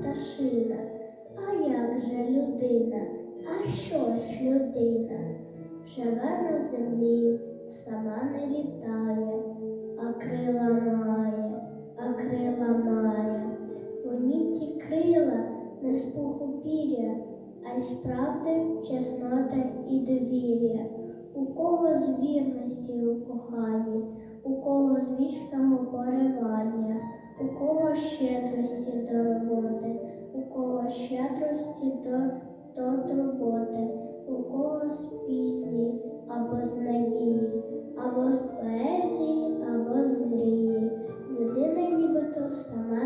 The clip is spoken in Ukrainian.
пташина. А як же людина? А що ж людина? Живе на землі, сама не літає, а крила має, а крила має. Ній ті крила не з пуху пір'я, а й справди, чеснота і довір'я. У кого з вірності у коханні, у кого з вічного поривання, щастя то то роботи, у кого з пісні або з надії, або з поезії, або з мрії. Людина нібито сама.